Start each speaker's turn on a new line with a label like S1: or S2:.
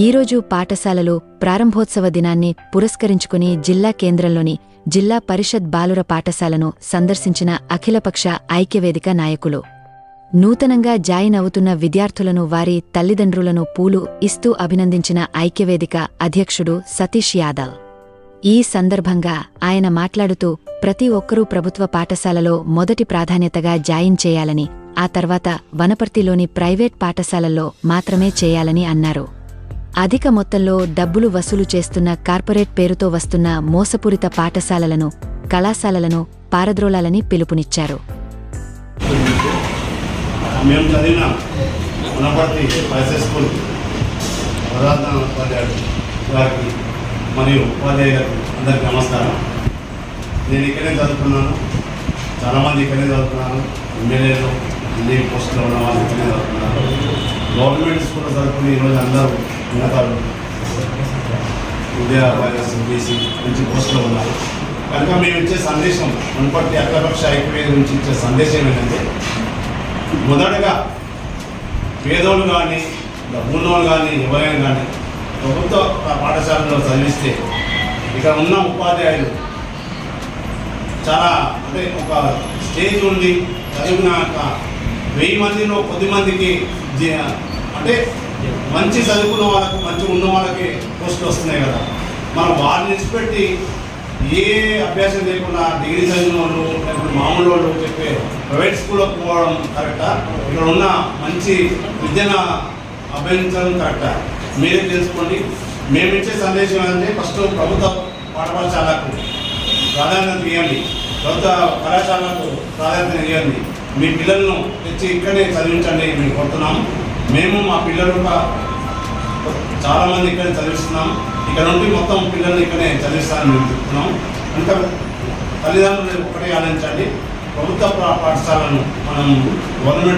S1: ఈరోజు పాఠశాలలో ప్రారంభోత్సవ దినాన్ని పురస్కరించుకుని జిల్లా కేంద్రంలోని జిల్లా పరిషత్ బాలుర పాఠశాలను సందర్శించిన అఖిలపక్ష ఐక్యవేదిక నాయకులు. నూతనంగా జాయిన్ అవుతున్న విద్యార్థులను వారి తల్లిదండ్రులను పూలు ఇస్తూ అభినందించిన ఐక్యవేదిక అధ్యక్షుడు సతీష్ యాదవ్. ఈ సందర్భంగా ఆయన మాట్లాడుతూ ప్రతి ఒక్కరూ ప్రభుత్వ పాఠశాలలో మొదటి ప్రాధాన్యతగా జాయిన్ చేయాలని ఆ తర్వాత వనపర్తిలోని ప్రైవేట్ పాఠశాలల్లో మాత్రమే చేయాలని అన్నారు. అధిక మొత్తంలో డబ్బులు వసూలు చేస్తున్న కార్పొరేట్ పేరుతో వస్తున్న మోసపూరిత పాఠశాలలను కళాశాలలను పారద్రోలాలని పిలుపునిచ్చారు.
S2: మేము చదివిన వనపర్తి హై స్కూల్ గారికి మరియు ఉపాధ్యాయ గారికి అందరికీ నమస్కారం. నేను ఇక్కడే చదువుకున్నాను చాలామంది ఇక్కడే చదువుకున్నాను ఎమ్మెల్యేలు అన్ని పోస్టులో ఉన్న వాళ్ళు ఇక్కడే చదువుకున్నారు గవర్నమెంట్ స్కూల్లో చదువుకుని ఈరోజు అందరూ ఉన్నతాలు. విద్యా బీసీ మంచి పోస్టులో ఉన్నారు. కనుక మేము ఇచ్చే సందేశం మునుపటి అఖిలపక్ష ఐక్యవేది నుంచి ఇచ్చే సందేశం ఏంటంటే మొదటగా పేదోళ్ళు కానీ డబ్బున్నోళ్ళు కానీ ఎవరైనా కానీ ప్రభుత్వ పాఠశాలలో చదివిస్తే ఇక్కడ ఉన్న ఉపాధ్యాయులు చాలా అంటే ఒక స్టేజ్ నుండి చదివినాక వెయ్యి మందిలో కొద్ది మందికి అంటే మంచి చదువుకున్న వాళ్ళకు మంచి ఉన్న వాళ్ళకి పోస్టులు వస్తున్నాయి కదా. మనం వారిని ఇచ్చిపెట్టి ఏ అభ్యాసం లేకుండా డిగ్రీ చదివిన వాళ్ళు లేకపోతే మామూలు వాళ్ళు చెప్పే ప్రైవేట్ స్కూల్లో పోవడం కరెక్టా ఇక్కడ ఉన్న మంచి విద్యను అభ్యసించడం కరెక్టా మీరే తెలుసుకోండి. మేము ఇచ్చే సందేశం ఏంటంటే ఫస్ట్ ప్రభుత్వ పాఠశాలకు ప్రాధాన్యత ఇవ్వండి. ప్రభుత్వ కళాశాలకు ప్రాధాన్యత ఇవ్వండి. మీ పిల్లలను తెచ్చి ఇక్కడే చదివించండి. మేము కోరుతున్నాము మేము మా పిల్లలు కూడా చాలామంది ఇక్కడ చదివిస్తున్నాం. ఇక్కడ నుండి మొత్తం పిల్లల్ని ఇక్కడే చదివిస్తానని మేము చెప్తున్నాం. ఇంకా తల్లిదండ్రులు ఒకటే ఆలోచించండి ప్రభుత్వ పాఠశాలను మనం గవర్నమెంట్